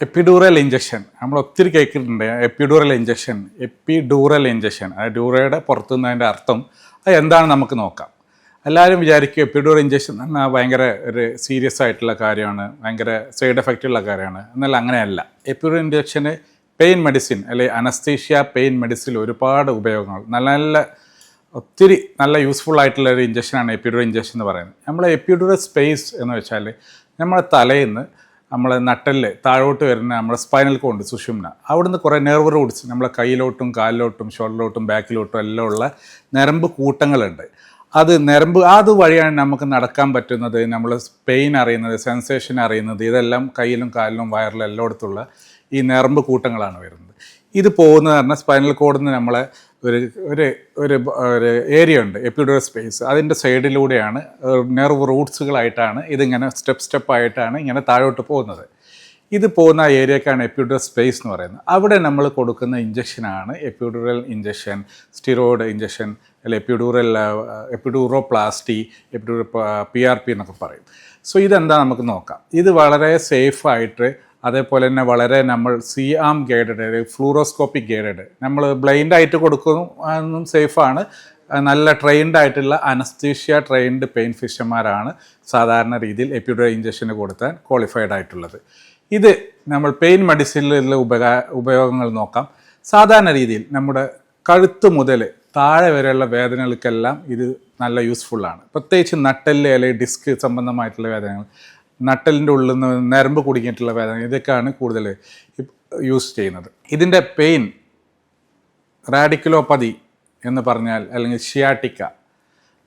Epidural injection. നമ്മൾ ഒത്തിരി കേൾക്കുന്നുണ്ട് എപ്പിഡൂറൽ ഇഞ്ചക്ഷൻ എപ്പിഡൂറൽ ഇഞ്ചക്ഷൻ. ആ ഡ്യൂറയുടെ പുറത്തുനിന്നതിന്റെ അർത്ഥം അത് എന്താണ് നമുക്ക് നോക്കാം. എല്ലാവരും വിചാരിക്കും എപ്പിഡൂറൽ ഇഞ്ചക്ഷൻ എന്നാൽ ഭയങ്കര ഒരു സീരിയസ് ആയിട്ടുള്ള കാര്യമാണ് ഭയങ്കര സൈഡ് എഫക്റ്റ് ഉള്ള കാര്യമാണ്. എന്നാൽ അങ്ങനെയല്ല. എപ്പിഡൂറൽ ഇഞ്ചക്ഷന് പെയിൻ മെഡിസിൻ അല്ലെങ്കിൽ അനസ്തീഷ്യ പെയിൻ മെഡിസിൻ ഒരുപാട് ഉപയോഗങ്ങൾ. നല്ല നല്ല ഒത്തിരി നല്ല യൂസ്ഫുൾ ആയിട്ടുള്ള ഒരു ഇഞ്ചക്ഷനാണ് എപ്പിഡൂറൽ ഇഞ്ചക്ഷൻ എന്ന് പറയുന്നത്. നമ്മൾ എപ്പിഡൂറൽ സ്പേസ് എന്ന് വെച്ചാൽ നമ്മുടെ തലയിൽ നിന്ന് നമ്മൾ നട്ടൽ താഴോട്ട് വരുന്ന നമ്മുടെ സ്പൈനൽ കോണ്ട് സുഷുമ്ന. അവിടുന്ന് കുറേ നെർവ് റൂട്ട്സ് നമ്മളെ കയ്യിലോട്ടും കാലിലോട്ടും ഷോൾഡറിലോട്ടും ബാക്കിലോട്ടും എല്ലാം ഉള്ള ഞരമ്പ് കൂട്ടങ്ങളുണ്ട്. അത് ഞരമ്പ് അത് വഴിയാണ് നമുക്ക് നടക്കാൻ പറ്റുന്നത് നമ്മൾ പെയിൻ അറിയുന്നത് സെൻസേഷൻ അറിയുന്നത് ഇതെല്ലാം കയ്യിലും കാലിലും വയറിലും എല്ലായിടത്തുള്ള ഈ ഞരമ്പ് കൂട്ടങ്ങളാണ് വരുന്നത്. ഇത് പോകുന്നത് പറഞ്ഞാൽ സ്പൈനൽ കോഡിൽ നിന്ന് നമ്മളെ ഒരു ഒരു ഒരു ഒരു ഏരിയ ഉണ്ട് എപ്പിഡോ സ്പേസ് അതിന്റെ സൈഡിലൂടെയാണ് നെർവ് റൂട്ട്സുകളായിട്ടാണ് ഇതിങ്ങനെ സ്റ്റെപ്പ് സ്റ്റെപ്പായിട്ടാണ് ഇങ്ങനെ താഴോട്ട് പോകുന്നത്. ഇത് പോകുന്ന ഏരിയക്കാണ് എപ്പിഡുറൽ സ്പേസ് എന്ന് പറയുന്നത്. അവിടെ നമ്മൾ കൊടുക്കുന്ന ഇഞ്ചക്ഷനാണ് എപ്പിഡുറൽ ഇഞ്ചക്ഷൻ സ്റ്റിറോയിഡ് ഇഞ്ചക്ഷൻ അല്ലെ എപ്പിഡൂറൽ എപ്പിഡൂറോപ്ലാസ്റ്റി എപ്പിഡൂറ പി ആർ പി എന്നൊക്കെ പറയും. സോ ഇതെന്താ നമുക്ക് നോക്കാം. ഇത് വളരെ സേഫായിട്ട് അതേപോലെ തന്നെ വളരെ നമ്മൾ C arm guided fluoroscopic guided നമ്മൾ ബ്ലൈൻഡ് ആയിട്ട് കൊടുക്കുന്നു സേഫാണ് നല്ല ട്രെയിൻഡ് ആയിട്ടുള്ള അനസ്തീഷ്യ ട്രെയിൻഡ് പെയിൻ ഫിഷന്മാരാണ് സാധാരണ രീതിയിൽ എപ്പിഡുറൽ ഇഞ്ചക്ഷന് കൊടുത്താൻ ക്വാളിഫൈഡ് ആയിട്ടുള്ളത്. ഇത് നമ്മൾ പെയിൻ മെഡിസിനിലുള്ള ഉപകാ ഉപയോഗങ്ങൾ നോക്കാം. സാധാരണ രീതിയിൽ നമ്മുടെ കഴുത്ത് മുതൽ താഴെ വരെയുള്ള വേദനകൾക്കെല്ലാം ഇത് നല്ല യൂസ്ഫുള്ളാണ് പ്രത്യേകിച്ച് നട്ടെല്ല് അല്ലെങ്കിൽ ഡിസ്ക് സംബന്ധമായിട്ടുള്ള വേദനകൾ. നട്ടലിന്റെ ഉള്ളിൽ നിന്ന് നരമ്പ് കുടുങ്ങിയിട്ടുള്ള വേദന ഇതൊക്കെയാണ് കൂടുതൽ യൂസ് ചെയ്യുന്നത്. ഇതിന്റെ പെയിൻ റാഡിക്കുലോപ്പതി എന്ന് പറഞ്ഞാൽ അല്ലെങ്കിൽ ഷിയാട്ടിക്ക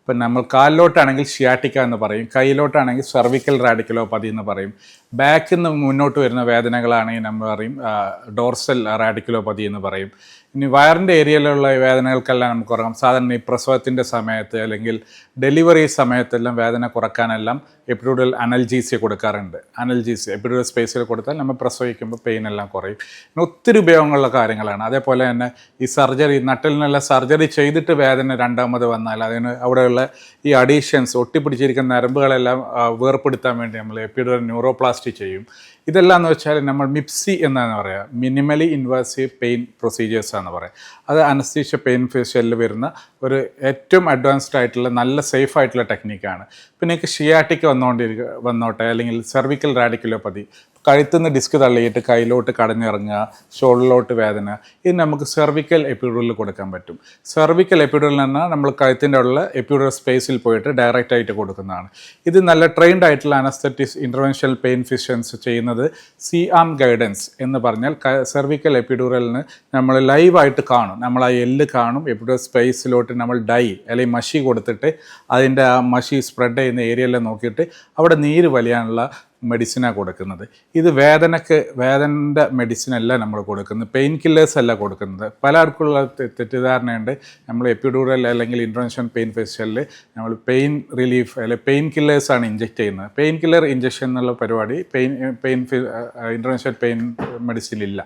ഇപ്പം നമ്മൾ കാലിലോട്ടാണെങ്കിൽ ഷിയാട്ടിക്ക എന്ന് പറയും കയ്യിലോട്ടാണെങ്കിൽ സെർവിക്കൽ റാഡിക്കുലോപ്പതി എന്ന് പറയും. ബാക്കിൽ നിന്ന് മുന്നോട്ട് വരുന്ന വേദനകളാണെങ്കിൽ നമ്മൾ പറയും ഡോർസൽ റാഡിക്കുലോപ്പതി എന്ന് പറയും. ഇനി വയറിന്റെ ഏരിയയിലുള്ള വേദനകൾക്കെല്ലാം നമുക്ക് കുറക്കാം. സാധാരണ ഈ പ്രസവത്തിന്റെ സമയത്ത് അല്ലെങ്കിൽ ഡെലിവറി സമയത്തെല്ലാം വേദന കുറക്കാനെല്ലാം എപ്പിഡൂഡൽ അനൽജീസിയ കൊടുക്കാറുണ്ട്. അനൽജീസിയ എപ്പിഡൂഡൽ സ്പേസിൽ കൊടുത്താൽ നമ്മൾ പ്രസവിക്കുമ്പോൾ പെയിൻ എല്ലാം കുറയും. പിന്നെ ഒത്തിരി ഉപയോഗങ്ങളുള്ള കാര്യങ്ങളാണ്. അതേപോലെ തന്നെ ഈ സർജറി നട്ടലിനെല്ലാം സർജറി ചെയ്തിട്ട് വേദന രണ്ടാമത് വന്നാൽ അതിന് അവിടെയുള്ള ഈ അഡീഷൻസ് ഒട്ടിപ്പിടിച്ചിരിക്കുന്ന നരമ്പുകളെല്ലാം വേർപ്പെടുത്താൻ വേണ്ടി നമ്മൾ എപ്പിഡൂഡൽ ന്യൂറോപ്ലാസ്റ്റി ചെയ്യും. ഇതെല്ലാം എന്ന് വെച്ചാൽ നമ്മൾ മിപ്സി എന്നാണ് പറയുക. മിനിമലി ഇൻവേസീവ് പെയിൻ പ്രൊസീജിയേഴ്സ് ആണ് പറയുക. അത് അനസ്തീഷ്യ പെയിൻ ഫേഷ്യലിൽ വരുന്ന ഒരു ഏറ്റവും അഡ്വാൻസ്ഡ് ആയിട്ടുള്ള നല്ല സേഫ് ആയിട്ടുള്ള ടെക്നിക്കാണ് പിന്നെ നിങ്ങൾക്ക് ഷിയാറ്റിക് വന്നുകൊണ്ടിരിക്കുക വന്നോട്ടെ അല്ലെങ്കിൽ സെർവിക്കൽ റാഡിക്കുലോപ്പതി കഴുത്തുനിന്ന് ഡിസ്ക് തള്ളിയിട്ട് കയ്യിലോട്ട് കടഞ്ഞിറങ്ങുക ഷോൾഡറിലോട്ട് വേദന ഇത് നമുക്ക് സെർവിക്കൽ എപ്പിഡുറലിൽ കൊടുക്കാൻ പറ്റും. സെർവിക്കൽ എന്ന് എന്നാൽ നമ്മൾ കഴുത്തിന്റെ ഉള്ള എപ്പിഡുറൽ സ്പേസിൽ പോയിട്ട് ഡയറക്റ്റ് ആയിട്ട് കൊടുക്കുന്നതാണ്. ഇത് നല്ല ട്രെയിൻഡ് ആയിട്ടുള്ള അനസ്തറ്റിസ് ഇന്റർവെൻഷണൽ പെയിൻ ഫിഷ്യൻസ് ചെയ്യുന്നത് സി ആം ഗൈഡൻസ് എന്ന് പറഞ്ഞാൽ സെർവിക്കൽ എപ്പിഡൂറലിന് നമ്മൾ ലൈവായിട്ട് കാണും. നമ്മൾ ആ എല്ല് കാണും എപ്പിഡുറൽ സ്പേസിലോട്ട് നമ്മൾ ഡൈ അല്ലെങ്കിൽ മഷി കൊടുത്തിട്ട് അതിന്റെ ആ മഷി സ്പ്രെഡ് ചെയ്യുന്ന ഏരിയയിലെ നോക്കിയിട്ട് അവിടെ നീര് വലിയാനുള്ള മെഡിസിനാണ് കൊടുക്കുന്നത്. ഇത് വേദനക്ക് വേദനന്റെ മെഡിസിൻ അല്ല നമ്മൾ കൊടുക്കുന്നത്. പെയിൻ കില്ലേഴ്സ് അല്ല കൊടുക്കുന്നത്. പലർക്കുള്ള തെറ്റിദ്ധാരണയുണ്ട്. നമ്മൾ എപ്പിഡൂറൽ അല്ലെങ്കിൽ ഇൻട്രൻഷൻ പെയിൻ ഫെസ്റ്റിവലിൽ നമ്മൾ പെയിൻ റിലീഫ് അല്ലെങ്കിൽ പെയിൻ കില്ലേഴ്സാണ് ഇഞ്ചെക്ട് ചെയ്യുന്നത്. പെയിൻ കില്ലർ ഇഞ്ചക്ഷൻ എന്നുള്ള പരിപാടി pain pain intervention pain medicine ഇല്ല.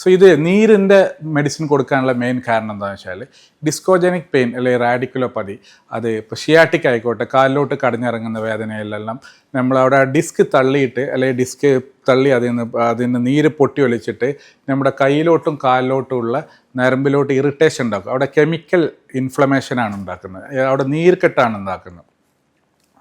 സോ ഇത് നീരിന്റെ മെഡിസിൻ കൊടുക്കാനുള്ള മെയിൻ കാരണം എന്താണെന്ന് വെച്ചാൽ ഡിസ്കോജനിക് പെയിൻ അല്ലെങ്കിൽ റാഡിക്കുലോപ്പതി അത് ഇപ്പോൾ ഷിയാട്ടിക് ആയിക്കോട്ടെ കാലിലോട്ട് കടഞ്ഞിറങ്ങുന്ന വേദനയിലെല്ലാം നമ്മളവിടെ ആ ഡിസ്ക് തള്ളിയിട്ട് അല്ലെങ്കിൽ ഡിസ്ക് തള്ളി അതിൽ നിന്ന് അതിൽ നിന്ന് നീര് പൊട്ടി ഒലിച്ചിട്ട് നമ്മുടെ കയ്യിലോട്ടും കാലിലോട്ടും ഉള്ള നരമ്പിലോട്ട് ഇറിറ്റേഷൻ ഉണ്ടാക്കും. അവിടെ കെമിക്കൽ ഇൻഫ്ലമേഷനാണ് ഉണ്ടാക്കുന്നത്. അവിടെ നീർക്കെട്ടാണ് ഉണ്ടാക്കുന്നത്.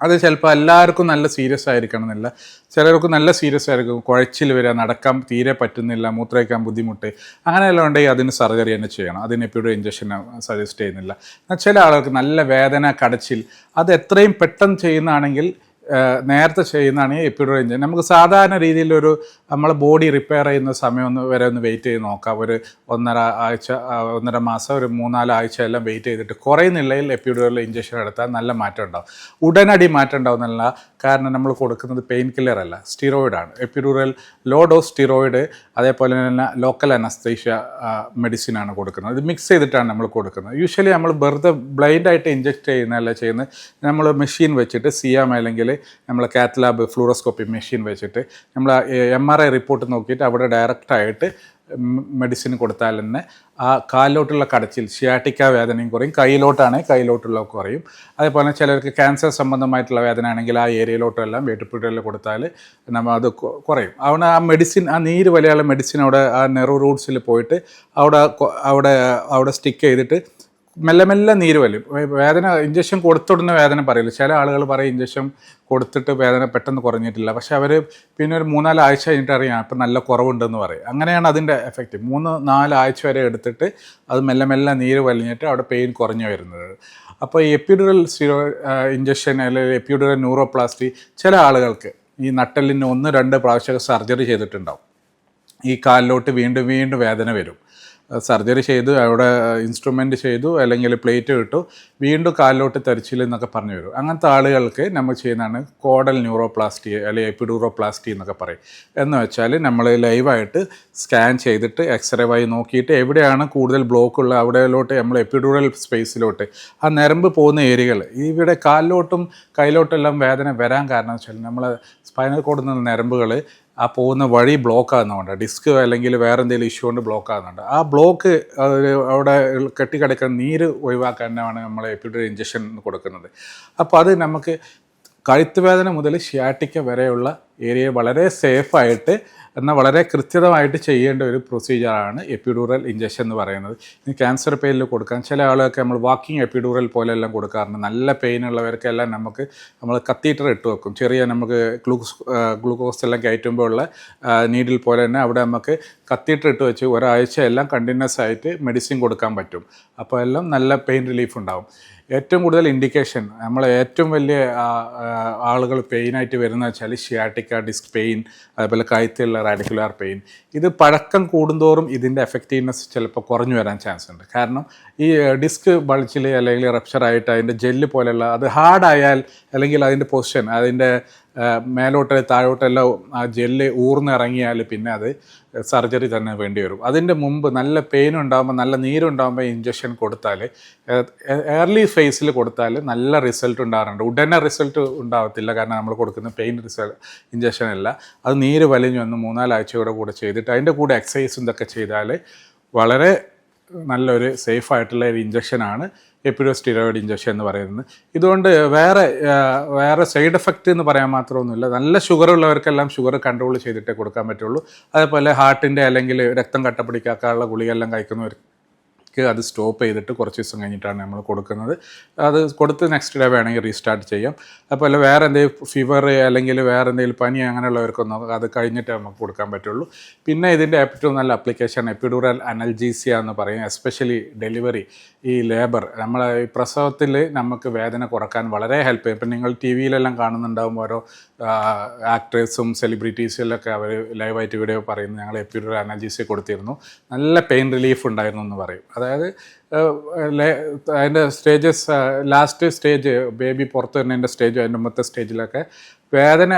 അത് ചിലപ്പോൾ എല്ലാവർക്കും നല്ല സീരിയസ് ആയിരിക്കണം എന്നില്ല. ചിലർക്ക് നല്ല സീരിയസ് ആയിരിക്കും. കുഴച്ചിൽ വരിക നടക്കാൻ തീരെ പറ്റുന്നില്ല മൂത്രയ്ക്കാൻ ബുദ്ധിമുട്ട്. അങ്ങനെയെല്ലാം ഉണ്ടെങ്കിൽ അതിന് സർജറി തന്നെ ചെയ്യണം. അതിന് എപ്പോഴും ഇഞ്ചക്ഷൻ സജസ്റ്റ് ചെയ്യുന്നില്ല. ചില ആളുകൾക്ക് നല്ല വേദന കടച്ചിൽ അത് എത്രയും പെട്ടെന്ന് ചെയ്യുന്നതാണെങ്കിൽ നേരത്തെ ഈ എപ്പിഡോ ഇഞ്ചക്ഷൻ നമുക്ക് സാധാരണ രീതിയിലൊരു നമ്മളെ ബോഡി റിപ്പയർ ചെയ്യുന്ന സമയം ഒന്ന് വരെ ഒന്ന് വെയിറ്റ് ചെയ്ത് നോക്കാം. ഒരു ഒന്നര ആഴ്ച ഒന്നര മാസം ഒരു മൂന്നാൽ ആഴ്ച എല്ലാം വെയിറ്റ് ചെയ്തിട്ട് കുറയുന്നില്ലെങ്കിൽ എപ്പിഡോറിൽ ഇഞ്ചക്ഷൻ എടുത്താൽ നല്ല മാറ്റം ഉണ്ടാവും. ഉടനടി മാറ്റം ഉണ്ടാവുന്നില്ല കാരണം നമ്മൾ കൊടുക്കുന്നത് പെയിൻ കില്ലർ അല്ല സ്റ്റിറോയിഡാണ് എപ്പിഡൂറൽ ലോ ഡോസ് സ്റ്റിറോയിഡ് അതേപോലെ തന്നെ ലോക്കൽ അനസ്തേഷ്യ മെഡിസിനാണ് കൊടുക്കുന്നത്. ഇത് മിക്സ് ചെയ്തിട്ടാണ് നമ്മൾ കൊടുക്കുന്നത്. യൂഷ്വലി നമ്മൾ വെറുതെ ബ്ലൈൻഡായിട്ട് ഇഞ്ചെക്ട് ചെയ്യുന്നതല്ല ചെയ്യുന്നത്. നമ്മൾ മെഷീൻ വെച്ചിട്ട് സിയാം അല്ലെങ്കിൽ നമ്മൾ കാത്ത് ലാബ് ഫ്ലൂറോസ്കോപ്പി മെഷീൻ വെച്ചിട്ട് നമ്മൾ എം ആർ ഐ റിപ്പോർട്ട് നോക്കിയിട്ട് അവിടെ ഡയറക്റ്റായിട്ട് മെഡിസിൻ കൊടുത്താൽ തന്നെ ആ കാലിലോട്ടുള്ള കടച്ചിൽ ഷിയാട്ടിക്ക വേദനയും കുറയും. കയ്യിലോട്ടാണെങ്കിൽ കയ്യിലോട്ടുള്ള കുറയും. അതേപോലെ ചിലർക്ക് ക്യാൻസർ സംബന്ധമായിട്ടുള്ള വേദന ആണെങ്കിൽ ആ ഏരിയയിലോട്ടെല്ലാം വേട്ടുപുഴയിൽ കൊടുത്താൽ നമ്മൾ അത് കുറയും. അവിടെ ആ മെഡിസിൻ ആ നീര് വലിയുള്ള മെഡിസിൻ അവിടെ ആ നെറു റൂട്ട്സിൽ പോയിട്ട് അവിടെ അവിടെ അവിടെ സ്റ്റിക്ക് ചെയ്തിട്ട് മെല്ലെ മെല്ലെ നീര് വലിയും വേ- വേദന ഇഞ്ചക്ഷൻ കൊടുത്തുടനെ വേദന പറയില്ല. ചില ആളുകൾ പറയും ഇഞ്ചക്ഷൻ കൊടുത്തിട്ട് വേദന പെട്ടെന്ന് കുറഞ്ഞിട്ടില്ല. പക്ഷെ അവർ പിന്നെ ഒരു മൂന്നാൽ ആഴ്ച കഴിഞ്ഞിട്ട് അറിയാം ഇപ്പം നല്ല കുറവുണ്ടെന്ന് പറയും. അങ്ങനെയാണ് അതിന്റെ എഫക്റ്റ് മൂന്ന് നാല് ആഴ്ച വരെ എടുത്തിട്ട് അത് മെല്ലെ മെല്ലെ നീര് വലിഞ്ഞിട്ട് അവിടെ പെയിൻ കുറഞ്ഞു വരുന്നത്. അപ്പോൾ എപ്പിഡുറൽ സ്റ്റിറോ ഇഞ്ചക്ഷൻ അല്ലെങ്കിൽ എപ്പിഡുറൽ ന്യൂറോപ്ലാസ്റ്റി ചില ആളുകൾക്ക് ഈ നട്ടലിന് ഒന്ന് രണ്ട് പ്രാവശ്യം സർജറി ചെയ്തിട്ടുണ്ടാവും. ഈ കാലിലോട്ട് വീണ്ടും വീണ്ടും വേദന വരും. സർജറി ചെയ്തു അവിടെ ഇൻസ്ട്രുമെന്റ് ചെയ്തു അല്ലെങ്കിൽ പ്ലേറ്റ് ഇട്ടു വീണ്ടും കാലിലോട്ട് തരിച്ചില്ല എന്നൊക്കെ പറഞ്ഞു വരും. അങ്ങനത്തെ ആളുകൾക്ക് നമ്മൾ ചെയ്യുന്നതാണ് കോഡൽ ന്യൂറോപ്ലാസ്റ്റി അല്ലെങ്കിൽ എപ്പിഡൂറോപ്ലാസ്റ്റി എന്നൊക്കെ പറയും. എന്ന് വെച്ചാൽ നമ്മൾ ലൈവായിട്ട് സ്കാൻ ചെയ്തിട്ട് എക്സ്റേ വഴി നോക്കിയിട്ട് എവിടെയാണ് കൂടുതൽ ബ്ലോക്ക് ഉള്ള അവിടെയിലോട്ട് നമ്മൾ എപ്പിഡൂറൽ സ്പേസിലോട്ട് ആ നിരമ്പ് പോകുന്ന ഏരിയകൾ ഇവിടെ കാലിലോട്ടും കയ്യിലോട്ടെല്ലാം വേദന വരാൻ കാരണം വെച്ചാൽ നമ്മൾ സ്പൈനൽ കോഡിൽ നിന്ന് ഞരമ്പുകൾ ആ പോകുന്ന വഴി ബ്ലോക്ക് ആകുന്നുണ്ട് ഡിസ്ക് അല്ലെങ്കിൽ വേറെ എന്തെങ്കിലും ഇഷ്യൂ കൊണ്ട് ബ്ലോക്ക് ആകുന്നുണ്ട് ആ ബ്ലോക്ക് അവിടെ കെട്ടിക്കിടക്കുന്ന നീര് ഒഴിവാക്കാനാണ് നമ്മൾ എപ്പിഡ്രി ഇഞ്ചക്ഷൻ കൊടുക്കുന്നത്. അപ്പോൾ അത് നമുക്ക് കഴുത്തുവേദന മുതൽ ഷിയാട്ടിക്ക വരെയുള്ള ഏരിയ വളരെ സേഫായിട്ട് എന്നാൽ വളരെ കൃത്യതമായിട്ട് ചെയ്യേണ്ട ഒരു പ്രൊസീജിയറാണ് എപ്പിഡൂറൽ ഇഞ്ചക്ഷൻ എന്ന് പറയുന്നത്. ഇനി ക്യാൻസർ പെയിനിൽ കൊടുക്കാൻ ചില ആളുകൾക്ക് നമ്മൾ വാക്കിംഗ് എപ്പിഡൂറൽ പോലെയെല്ലാം കൊടുക്കാറുണ്ട്. നല്ല പെയിൻ ഉള്ളവർക്കെല്ലാം നമുക്ക് നമ്മൾ കത്തീറ്റർ ഇട്ട് വെക്കും. ചെറിയ നമുക്ക് ഗ്ലൂക്കോസ് ഗ്ലൂക്കോസ് എല്ലാം കയറ്റുമ്പോൾ ഉള്ള നീഡിൽ പോലെ തന്നെ അവിടെ നമുക്ക് കത്തീറ്റർ ഇട്ട് വെച്ച് ഒരാഴ്ച എല്ലാം കണ്ടിന്യൂസ് ആയിട്ട് മെഡിസിൻ കൊടുക്കാൻ പറ്റും. അപ്പോൾ എല്ലാം നല്ല പെയിൻ റിലീഫ് ഉണ്ടാകും ഏറ്റവും കൂടുതൽ ഇൻഡിക്കേഷൻ നമ്മൾ ഏറ്റവും വലിയ ആളുകൾ പെയിനായിട്ട് വരുന്ന വെച്ചാൽ ഷിയാട്ടിക്ക ഡിസ്ക് പെയിൻ അതുപോലെ കഴുത്തിലുള്ള റാഡിക്കുലാർ പെയിൻ. ഇത് പഴക്കം കൂടുന്തോറും ഇതിന്റെ എഫക്റ്റീവ്നെസ് ചിലപ്പോൾ കുറഞ്ഞു വരാൻ ചാൻസ് ഉണ്ട്. കാരണം ഈ ഡിസ്ക് ബൾച്ചിൽ അല്ലെങ്കിൽ റപ്ചർ ആയിട്ട് അതിന്റെ ജെല്ല് പോലെയുള്ള അത് ഹാർഡായാൽ അല്ലെങ്കിൽ അതിന്റെ പൊസിഷൻ അതിന്റെ മേലോട്ട് താഴോട്ടെല്ലാം ആ ജെല്ല് ഊർന്നിറങ്ങിയാൽ പിന്നെ അത് സർജറി തന്നെ വേണ്ടി വരും. അതിന്റെ മുമ്പ് നല്ല പെയിൻ ഉണ്ടാകുമ്പോൾ നല്ല നീരുണ്ടാകുമ്പോൾ ഇഞ്ചക്ഷൻ കൊടുത്താൽ ഏർലി ഫേസിൽ കൊടുത്താൽ നല്ല റിസൾട്ട് ഉണ്ടാകാറുണ്ട്. ഉടനെ റിസൾട്ട് ഉണ്ടാകത്തില്ല കാരണം നമ്മൾ കൊടുക്കുന്ന പെയിൻ റിസൾട്ട് ഇഞ്ചക്ഷൻ അല്ല. അത് നീര് വലിഞ്ഞു വന്ന് മൂന്നാലാഴ്ചയോടെ കൂടെ ചെയ്തിട്ട് അതിന്റെ കൂടെ എക്സസൈസും ഇതൊക്കെ ചെയ്താൽ വളരെ നല്ലൊരു സേഫ് ആയിട്ടുള്ള ഒരു ഇഞ്ചക്ഷനാണ് എപ്പിഡോ സ്റ്റിറോയിഡ് ഇഞ്ചക്ഷൻ എന്ന് പറയുന്നത്. ഇതുകൊണ്ട് വേറെ വേറെ സൈഡ് എഫക്റ്റ് എന്ന് പറയാൻ മാത്രമൊന്നുമില്ല. നല്ല ഷുഗർ ഉള്ളവർക്കെല്ലാം ഷുഗർ കൺട്രോൾ ചെയ്തിട്ടേ കൊടുക്കാൻ പറ്റുള്ളൂ. അതേപോലെ ഹാർട്ടിന്റെ അല്ലെങ്കിൽ രക്തം കട്ടപ്പിടിക്കാനുള്ള ഗുളികയെല്ലാം കഴിക്കുന്നവർക്ക് അത് സ്റ്റോപ്പ് ചെയ്തിട്ട് കുറച്ച് ദിവസം കഴിഞ്ഞിട്ടാണ് നമ്മൾ കൊടുക്കുന്നത്. അത് കൊടുത്ത് നെക്സ്റ്റ് ഡേ വേണമെങ്കിൽ റീസ്റ്റാർട്ട് ചെയ്യാം. അതുപോലെ വേറെ എന്തെങ്കിലും ഫീവർ അല്ലെങ്കിൽ വേറെ എന്തെങ്കിലും പനി അങ്ങനെയുള്ളവർക്കൊന്നും അത് കഴിഞ്ഞിട്ട് നമുക്ക് കൊടുക്കാൻ പറ്റുള്ളൂ. പിന്നെ ഇതിന്റെ ഏറ്റവും നല്ല അപ്ലിക്കേഷൻ എപ്പിഡൂറൽ അനൽജീസിയ എന്ന് പറയും. എസ്പെഷ്യലി ഡെലിവറി ഈ ലേബർ നമ്മൾ ഈ പ്രസവത്തിൽ നമുക്ക് വേദന കുറയ്ക്കാൻ വളരെ ഹെൽപ്പ് ചെയ്യും. ഇപ്പം നിങ്ങൾ ടി വിയിലെല്ലാം കാണുന്നുണ്ടാവും ഓരോ ആക്ടേഴ്സും സെലിബ്രിറ്റീസിലൊക്കെ അവർ ലൈവായിട്ട് വീഡിയോ പറയുന്നു. ഞങ്ങൾ എപ്പിഡൂറൽ അനൽജീസിയ കൊടുത്തിരുന്നു. നല്ല പെയിൻ റിലീഫ് ഉണ്ടായിരുന്നു എന്ന് പറയും. അതായത് അതിന്റെ സ്റ്റേജസ് ലാസ്റ്റ് സ്റ്റേജ് ബേബി പുറത്ത് വരുന്നതിന്റെ സ്റ്റേജ് അതിന്റെ മുമ്പത്തെ സ്റ്റേജിലൊക്കെ വേദന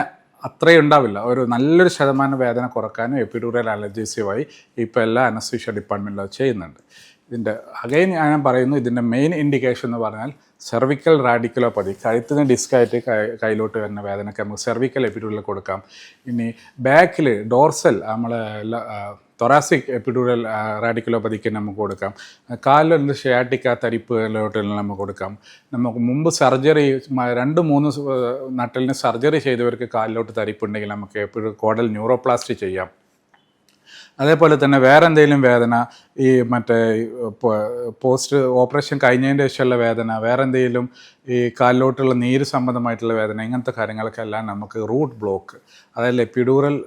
അത്രയും ഉണ്ടാവില്ല. ഒരു നല്ലൊരു ശതമാനം വേദന കുറക്കാനും എപ്പിഡൂറൽ അലർജീസുമായി ഇപ്പോൾ എല്ലാ അനസ്തീഷ്യ ഡിപ്പാർട്ട്മെന്റിലും ചെയ്യുന്നുണ്ട്. ഇതിന്റെ അഗൈൻ ഞാൻ പറയുന്നു ഇതിന്റെ മെയിൻ ഇൻഡിക്കേഷൻ എന്ന് പറഞ്ഞാൽ സെർവിക്കൽ റാഡിക്കുലോപ്പതി കഴുത്തിന് ഡിസ്കായിട്ട് കയ്യിലോട്ട് വരുന്ന വേദനയ്ക്ക് നമുക്ക് സെർവിക്കൽ എപ്പിഡൂറിൽ കൊടുക്കാം. ഇനി ബാക്കിൽ ഡോർസൽ നമ്മൾ തൊറാസിക് എപ്പിഡൂറൽ റാഡിക്കുലോപ്പതിക്ക് നമുക്ക് കൊടുക്കാം. കാലിലുള്ള ഷിയാട്ടിക്ക തരിപ്പിലോട്ട് നമുക്ക് കൊടുക്കാം. നമുക്ക് മുമ്പ് സർജറി രണ്ട് മൂന്ന് നട്ടലിന് സർജറി ചെയ്തവർക്ക് കാലിലോട്ട് തരിപ്പുണ്ടെങ്കിൽ നമുക്ക് എപ്പോഴും കോഡൽ ന്യൂറോപ്ലാസ്റ്റി ചെയ്യാം. അതേപോലെ തന്നെ വേറെ എന്തെങ്കിലും വേദന ഈ മറ്റേ പോസ്റ്റ് ഓപ്പറേഷൻ കഴിഞ്ഞതിന്റെ ശേഷമുള്ള വേദന വേറെ എന്തെങ്കിലും ഈ കാലിലോട്ടുള്ള നീര് സംബന്ധമായിട്ടുള്ള വേദന ഇങ്ങനത്തെ കാര്യങ്ങൾക്കെല്ലാം നമുക്ക് റൂട്ട് ബ്ലോക്ക് അതായത് എപ്പിഡൂറൽ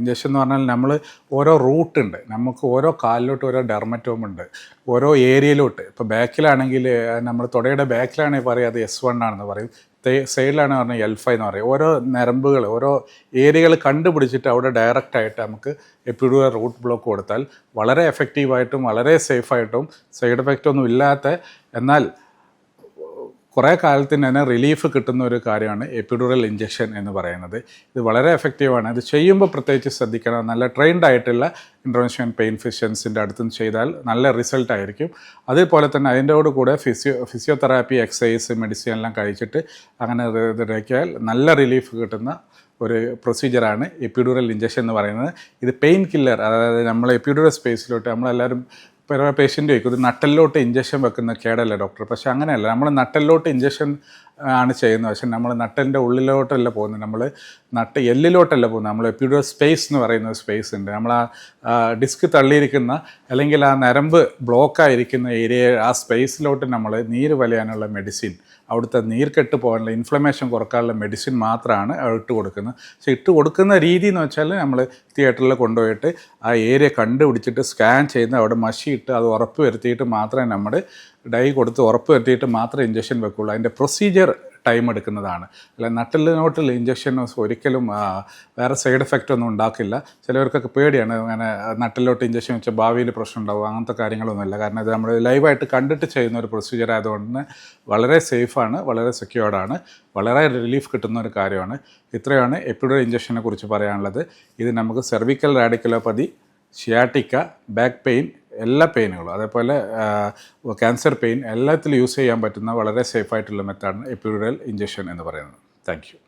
ഇഞ്ചക്ഷൻ എന്ന് പറഞ്ഞാൽ നമ്മൾ ഓരോ റൂട്ട് ഉണ്ട്. നമുക്ക് ഓരോ കാലിലോട്ട് ഓരോ ഡെർമറ്റോം ഉണ്ട്. ഓരോ ഏരിയയിലോട്ട് ഇപ്പോൾ ബാക്കിലാണെങ്കിൽ നമ്മൾ തുടയുടെ ബാക്കിലാണെങ്കിൽ പറയുക അത് എസ് വൺ ആണെന്ന് പറയും. സൈഡിലാണ് പറഞ്ഞാൽ എൽ എന്ന് പറയും. ഓരോ നരമ്പുകൾ ഓരോ ഏരിയകൾ കണ്ടുപിടിച്ചിട്ട് അവിടെ ഡയറക്റ്റ് ആയിട്ട് നമുക്ക് എപ്പിഡൂറൽ റൂട്ട് ബ്ലോക്ക് കൊടുത്താൽ വളരെ എഫക്റ്റീവായിട്ടും വളരെ സേഫായിട്ടും സൈഡ് എഫക്റ്റ് ഒന്നും ഇല്ലാത്ത എന്നാൽ കുറേ കാലത്തിന് തന്നെ റിലീഫ് കിട്ടുന്ന ഒരു കാര്യമാണ് എപ്പിഡുറൽ ഇഞ്ചക്ഷൻ എന്ന് പറയുന്നത്. ഇത് വളരെ എഫക്റ്റീവാണ് ഇത് ചെയ്യുമ്പോൾ പ്രത്യേകിച്ച് ശ്രദ്ധിക്കണം. നല്ല ട്രെയിൻഡ് ആയിട്ടുള്ള ഇന്റർവെൻഷൻ പെയിൻ ഫിഷ്യൻസിന്റെ അടുത്തും ചെയ്താൽ നല്ല റിസൾട്ട് ആയിരിക്കും. അതേപോലെ തന്നെ അതിന്റെ കൂടെ ഫിസിയോ ഫിസിയോതെറാപ്പി എക്സസൈസ് മെഡിസിൻ എല്ലാം കഴിച്ചിട്ട് അങ്ങനെ ഇത് ഇതാക്കിയാൽ നല്ല റിലീഫ് കിട്ടുന്ന ഒരു പ്രൊസീജിയറാണ് എപ്പിഡൂറൽ ഇഞ്ചക്ഷൻ എന്ന് പറയുന്നത്. ഇത് പെയിൻ കില്ലർ അതായത് നമ്മൾ എപ്പിഡൂറൽ സ്പേസിലോട്ട് നമ്മളെല്ലാവരും പല പേഷ്യന്റ് ചോദിക്കും ഇത് നട്ടലിലോട്ട് ഇഞ്ചക്ഷൻ വെക്കുന്ന കേടല്ലേ ഡോക്ടർ പക്ഷേ അങ്ങനെയല്ല. നമ്മൾ നട്ടലിലോട്ട് ഇഞ്ചക്ഷൻ ആണ് ചെയ്യുന്നത്. പക്ഷേ നമ്മൾ നട്ടലിന്റെ ഉള്ളിലോട്ടല്ല പോകുന്നത്. നമ്മൾ നട്ട് എല്ലിലോട്ടല്ല പോകുന്നത്. നമ്മൾ എപ്പിഡ്യൂറൽ സ്പേസ് എന്ന് പറയുന്ന സ്പേസ് ഉണ്ട്. നമ്മൾ ആ ഡിസ്ക് തള്ളിയിരിക്കുന്ന അല്ലെങ്കിൽ ആ നരമ്പ് ബ്ലോക്കായിരിക്കുന്ന ഏരിയ ആ സ്പേസിലോട്ട് നമ്മൾ നീര് വലയാനുള്ള മെഡിസിൻ അവിടുത്തെ നീർക്കെട്ട് പോകാനുള്ള ഇൻഫ്ലമേഷൻ കുറക്കാനുള്ള മെഡിസിൻ മാത്രമാണ് ഇട്ട് കൊടുക്കുന്നത്. പക്ഷേ ഇട്ട് കൊടുക്കുന്ന രീതി എന്ന് വെച്ചാൽ നമ്മൾ തിയേറ്ററിൽ കൊണ്ടുപോയിട്ട് ആ ഏരിയ കണ്ടുപിടിച്ചിട്ട് സ്കാൻ ചെയ്യുന്ന അവിടെ മഷിയിട്ട് അത് ഉറപ്പ് വരുത്തിയിട്ട് മാത്രമേ നമ്മൾ ഡൈ കൊടുത്ത് ഉറപ്പ് വരുത്തിയിട്ട് മാത്രമേ ഇഞ്ചക്ഷൻ വെക്കുള്ളൂ. അതിന്റെ പ്രൊസീജിയർ ടൈം എടുക്കുന്നതാണ്. അല്ല നട്ടലിനോട്ടുള്ള ഇഞ്ചക്ഷൻ ഒരിക്കലും വേറെ സൈഡ് എഫക്റ്റ് ഒന്നും ഉണ്ടാക്കില്ല. ചിലവർക്കൊക്കെ പേടിയാണ് അങ്ങനെ നട്ടിലോട്ട് ഇഞ്ചക്ഷൻ വെച്ചാൽ ഭാവിയിൽ പ്രശ്നം ഉണ്ടാവും. അങ്ങനത്തെ കാര്യങ്ങളൊന്നുമില്ല. കാരണം ഇത് നമ്മൾ ലൈവായിട്ട് കണ്ടിട്ട് ചെയ്യുന്ന ഒരു പ്രൊസീജിയർ ആയതുകൊണ്ട് വളരെ സേഫാണ് വളരെ സെക്യൂർഡാണ് വളരെ റിലീഫ് കിട്ടുന്ന ഒരു കാര്യമാണ്. ഇത്രയാണ് എപ്പിഡുറൽ ഇഞ്ചക്ഷനെ കുറിച്ച് പറയാനുള്ളത്. ഇത് നമുക്ക് cervical radiculopathy sciatica back pain എല്ലാ പെയിനുകളും അതേപോലെ ക്യാൻസർ പെയിൻ എല്ലാത്തിലും യൂസ് ചെയ്യാൻ പറ്റുന്ന വളരെ സേഫായിട്ടുള്ള മെത്തേഡാണ് എപ്പിഡുറൽ ഇഞ്ചക്ഷൻ എന്ന് പറയുന്നത്. താങ്ക്